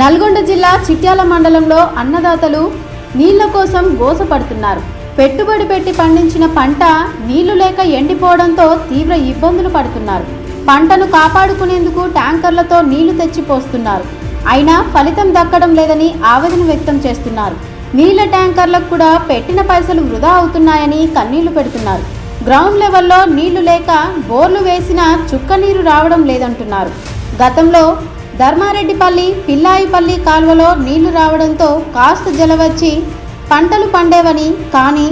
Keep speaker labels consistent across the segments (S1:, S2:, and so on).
S1: నల్గొండ జిల్లా చిట్యాల మండలంలో అన్నదాతలు నీళ్ళ కోసం గోసపడుతున్నారు. పెట్టుబడి పెట్టి పండించిన పంట నీళ్ళు లేక ఎండిపోవడంతో తీవ్ర ఇబ్బందులు పడుతున్నారు. పంటను కాపాడుకునేందుకు ట్యాంకర్లతో నీళ్ళు తెచ్చి పోస్తున్నారు అయినా ఫలితం దక్కడం లేదని ఆవేదన వ్యక్తం చేస్తున్నారు. నీళ్ళ ట్యాంకర్లకు కూడా పెట్టిన పైసలు వృధా అవుతున్నాయని కన్నీళ్ళు పెడుతున్నారు. గ్రౌండ్ లెవెల్లో నీళ్ళు లేక బోర్లు వేసినా చుక్క నీరు రావడం లేదంటున్నారు. గతంలో ధర్మారెడ్డిపల్లి పిల్లాయిపల్లి కాల్వలో నీళ్ళు రావడంతో కాస్త జలవచ్చి పంటలు పండేవని కానీ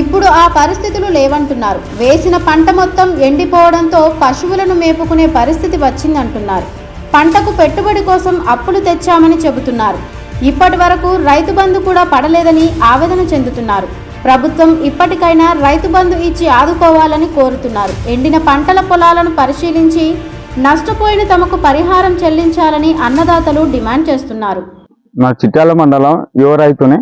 S1: ఇప్పుడు ఆ పరిస్థితులు లేవంటున్నారు. వేసిన పంట మొత్తం ఎండిపోవడంతో పశువులను మేపుకునే పరిస్థితి వచ్చిందంటున్నారు. పంటకు పెట్టుబడి కోసం అప్పులు తెచ్చామని చెబుతున్నారు. ఇప్పటి వరకు రైతు బంధు కూడా పడలేదని ఆవేదన చెందుతున్నారు. ప్రభుత్వం ఇప్పటికైనా రైతు బంధు ఇచ్చి ఆదుకోవాలని కోరుతున్నారు. ఎండిన పంటల పొలాలను పరిశీలించి నష్టపోయిన తమకు పరిహారం చెల్లించాలని అన్నదాతలు డిమాండ్ చేస్తున్నారు.
S2: నా చిట్యాల మండలం యువ రైతుని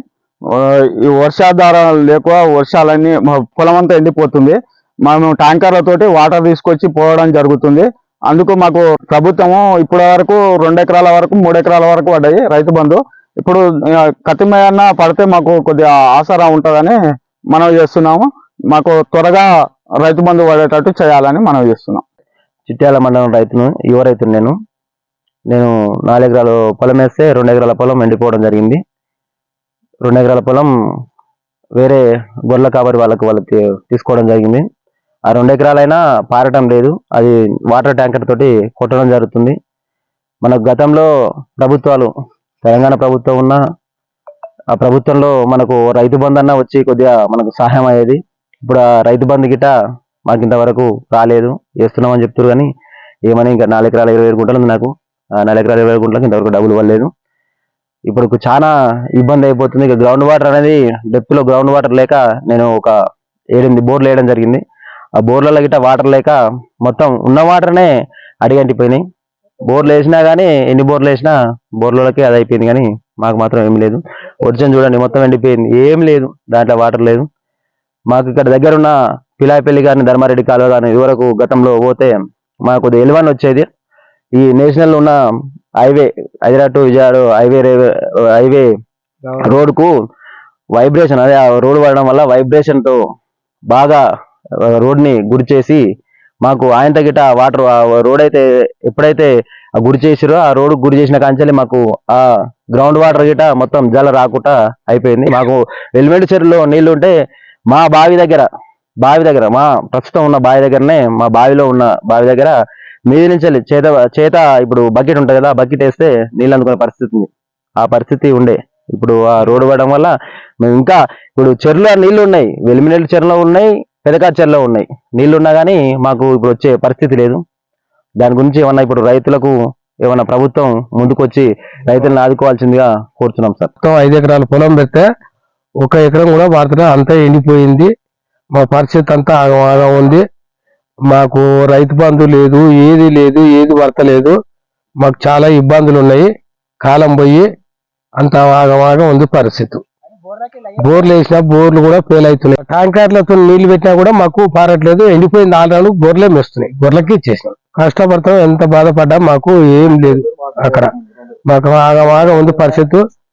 S2: ఈ వర్షాధారాలు లేక వర్షాలన్నీ మా పొలం అంతా ఎండిపోతుంది. మేము ట్యాంకర్లతోటి వాటర్ తీసుకొచ్చి పోవడం జరుగుతుంది. అందుకు మాకు ప్రభుత్వము ఇప్పటి వరకు రెండు ఎకరాల వరకు మూడు ఎకరాల వరకు పడ్డాయి రైతు బంధు. ఇప్పుడు కతిమయన్న పడితే మాకు కొద్దిగా ఆసరా ఉంటుందని మనం చేస్తున్నాము. మాకు త్వరగా రైతు బంధు పడేటట్టు చేయాలని మనం చేస్తున్నాం.
S3: చిట్యాల మండలం రైతును యువ రైతును నేను. నేను నాలుగు ఎకరాలు పొలం వేస్తే రెండు ఎకరాల పొలం ఎండిపోవడం జరిగింది. రెండు ఎకరాల పొలం వేరే గొర్రెల కాబట్టి వాళ్ళకి వాళ్ళకి తీసుకోవడం జరిగింది. ఆ రెండు ఎకరాలైనా పారటం లేదు. అది వాటర్ ట్యాంకర్ తోటి కొట్టడం జరుగుతుంది. మన గతంలో ప్రభుత్వాలు తెలంగాణ ప్రభుత్వం ఉన్న ఆ ప్రభుత్వంలో మనకు రైతు బంధు అన్న వచ్చి కొద్దిగా మనకు సహాయం అయ్యేది. ఇప్పుడు ఆ రైతు బంధు గిట మాకు ఇంతవరకు రాలేదు. వేస్తున్నామని చెప్తారు కానీ ఏమని ఇంకా నాలుగు ఎకరాల ఇరవై ఏడు గుంటలు ఉంది నాకు. ఆ నాలుగు ఎకరాల ఇరవై ఏడు గుంటలకు ఇంతవరకు డబ్బులు ఇవ్వలేదు. ఇప్పుడు చాలా ఇబ్బంది అయిపోతుంది. ఇక గ్రౌండ్ వాటర్ అనేది డెప్త్లో గ్రౌండ్ వాటర్ లేక నేను ఒక ఏడెనిమిది బోర్లు వేయడం జరిగింది. ఆ బోర్లలో గిట్ట వాటర్ లేక మొత్తం ఉన్న వాటర్నే అడిగంటిపోయినాయి. బోర్లు వేసినా కానీ ఎన్ని బోర్లు వేసినా బోర్లకి అది అయిపోయింది కానీ మాకు మాత్రం ఏం లేదు. వచ్చిన చూడండి మొత్తం ఎండిపోయింది. ఏం లేదు. దాంట్లో వాటర్ లేదు. మాకు ఇక్కడ దగ్గర ఉన్న పిలాయపల్లి గారిని ధర్మారెడ్డి కాలువ గారిని ఇదివరకు గతంలో పోతే మాకు కొద్దిగా ఎలివన్ వచ్చేది. ఈ నేషనల్ ఉన్న highway Hyderabad to Vijayawada highway రేవే highway రోడ్కు వైబ్రేషన్ అదే ఆ రోడ్ పడడం వల్ల వైబ్రేషన్తో బాగా రోడ్ని గురి చేసి మాకు ఆయన గిట వాటర్ రోడ్ అయితే ఎప్పుడైతే ఆ గురి చేసిరో ఆ రోడ్ గురి చేసిన కాంచెల్లి మాకు ఆ గ్రౌండ్ వాటర్ గిట మొత్తం జల రాకుండా అయిపోయింది. మాకు ఎలిమెంట్ చెరువులో నీళ్ళు ఉంటే మా బావి దగ్గర బావి దగ్గర మా ప్రస్తుతం ఉన్న బావి దగ్గరనే మా బావిలో ఉన్న బావి దగ్గర మీది నుంచి వెళ్ళి చేత చేత ఇప్పుడు బకెట్ ఉంటుంది కదా బకెట్ వేస్తే నీళ్ళు అందుకునే పరిస్థితి ఉంది. ఆ పరిస్థితి ఉండే. ఇప్పుడు ఆ రోడ్డు పడడం వల్ల మేము ఇంకా ఇప్పుడు చెరువులో నీళ్ళు ఉన్నాయి వెలిమినేలు చెరువులో ఉన్నాయి పెదకా చెరువులో ఉన్నాయి. నీళ్ళు ఉన్నా కానీ మాకు ఇప్పుడు వచ్చే పరిస్థితి లేదు. దాని గురించి ఏమన్నా ఇప్పుడు రైతులకు ఏమన్నా ప్రభుత్వం ముందుకొచ్చి రైతులను ఆదుకోవాల్సిందిగా కోరుతున్నాం సార్.
S4: మొత్తం ఐదు ఎకరాల పొలం పెడితే ఒక ఎకరం కూడా వార్త అంతా ఎండిపోయింది. మా పరిస్థితి అంతా ఆగమాగా ఉంది. మాకు రైతు బంధు లేదు ఏది లేదు ఏది పడతలేదు మాకు చాలా ఇబ్బందులు ఉన్నాయి. కాలం పోయి అంత ఆగమాగా ఉంది పరిస్థితి. బోర్లు వేసినా బోర్లు కూడా ఫెయిల్ అవుతున్నాయి. ట్యాంకర్లతో నీళ్ళు పెట్టినా కూడా మాకు పారట్లేదు. ఎండిపోయిన ఆల్రెడీ బోర్లే మెస్తున్నాయి. బోర్లకి ఇచ్చేసినాం. కష్టపడతాం ఎంత బాధపడ్డా మాకు ఏం లేదు అక్కడ. మాకు ఆగమాగం ఉంది పరిస్థితి.